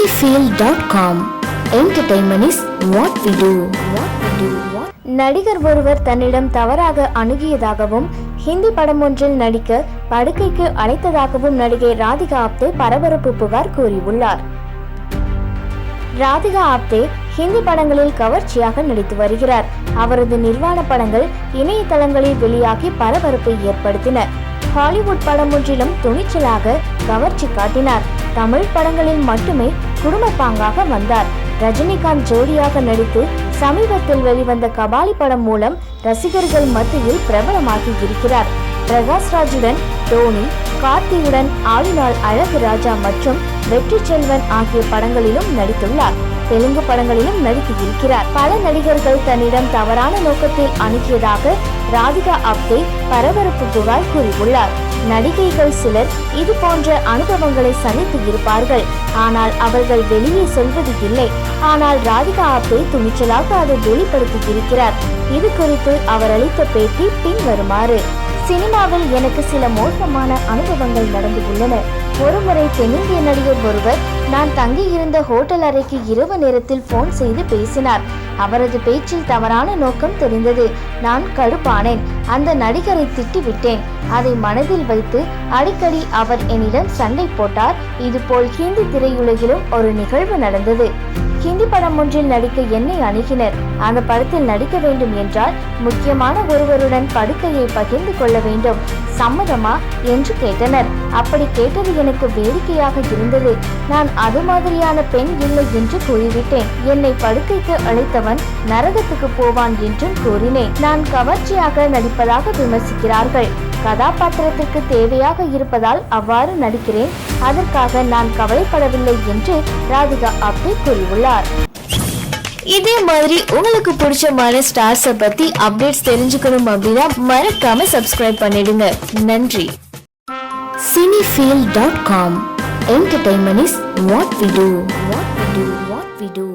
cinefield.com entertainment is what we do. நடிகர் ஒருவர் தன்னிடம் தவறாக அணுகியதாகவும் ஹிந்தி படம் ஒன்றில் நடிக்க படுக்கைக்கு அழைத்ததாகவும் நடிகை ராதிகா ஆப்தே பரபரப்பு புகார் கூறியுள்ளார். ராதிகா ஆப்தே ஹிந்தி படங்களில் கவர்ச்சியாக நடித்து வருகிறார். அவரது நிர்வாண படங்கள் இணையதளங்களில் வெளியாகி பரபரப்பை ஏற்படுத்தின. ஹாலிவுட் படம் ஒன்றிலும் துணிச்சலாக கவர்ச்சி காட்டினார். தமிழ் படங்களில் மட்டுமே குடும்பப்பாங்காக வந்தார். ரஜினிகாந்த் ஜோடியாக நடித்து சமீபத்தில் வெளிவந்த கபாலி படம் மூலம் ரசிகர்கள் மத்தியில் பிரபலமாகி இருக்கிறார். பிரகாஷ் ராஜுடன் கார்த்தியுடன் ஆளுநாள் அழகு ராஜா மற்றும் வெற்றி செல்வன் ஆகிய படங்களிலும் நடித்துள்ளார். தெலுங்கு படங்களிலும் நடித்து இருக்கிறார். பல நடிகர்கள் தன்னிடம் தவறான நோக்கத்தில் அணுகியதாக ராதிகா அப்தே பரபரப்பு புகார் கூறியுள்ளார். நடிகைகள் சிலர் இது போன்ற அனுபவங்களை சந்தித்து இருப்பார்கள். ஆனால் அவர்கள் வெளியே சொல்வது இல்லை. ஆனால் ராதிகா ஆப்தே துணிச்சலாக அதை வெளிப்படுத்தி இருக்கிறார். இது குறித்து அவர் அளித்த பேட்டி பின்வருமாறு. சினிமாவில் எனக்கு சில மோசமான அனுபவங்கள் நடந்து உள்ளன ஒருமுறை தென்னிந்திய நடிகர் ஒருவர் நான் தங்கியிருந்த ஹோட்டல் அறைக்கு இரவு நேரத்தில் போன் செய்து பேசினார். அவரது பேச்சில் தவறான நோக்கம் தெரிந்தது. நான் கடுப்பானேன். அந்த நடிகரை திட்டிவிட்டேன். அதை மனதில் வைத்து அடிக்கடி அவர் என்னிடம் சண்டை போட்டார். இதுபோல் ஹிந்தி திரையுலகிலும் ஒரு நிகழ்வு நடந்தது. ஹிந்தி படம் ஒன்றில் நடிக்க என்னை அணுகினர். அந்த படத்தில் நடிக்க வேண்டும் என்றால் முக்கியமான ஒருவருடன் படுக்கையை பகிர்ந்து கொள்ள வேண்டும். சம்மதமா? என்று கேட்டனர். அப்படி கேட்டது எனக்கு வேடிக்கையாக இருந்தது. நான் அது மாதிரியான பெண் இல்லை என்று கூறிவிட்டேன். என்னை படுக்கைக்கு அழைத்தவன் நரகத்துக்கு போவான் என்றும் கூறினேன். நான் கவர்ச்சியாக நடிப்பதாக விமர்சிக்கிறார்கள். கதாபாத்திரத்திற்கு தேவையாக இருப்பதால் அவ்வாறு நடிக்கிறேன். அதற்காக நான் கவலைப்படவில்லை என்று ராதிகா ஆப்தே கூறியுள்ளார். இதே மாதிரி உங்களுக்கு பிடிச்சமான ஸ்டார்ஸை பத்தி அப்டேட்ஸ் தெரிஞ்சுக்கணும் அப்படின்னா மறக்காம சப்ஸ்கிரைப் பண்ணிடுங்க. நன்றி. Cinefeel dot com entertainment is what we do what we do what we do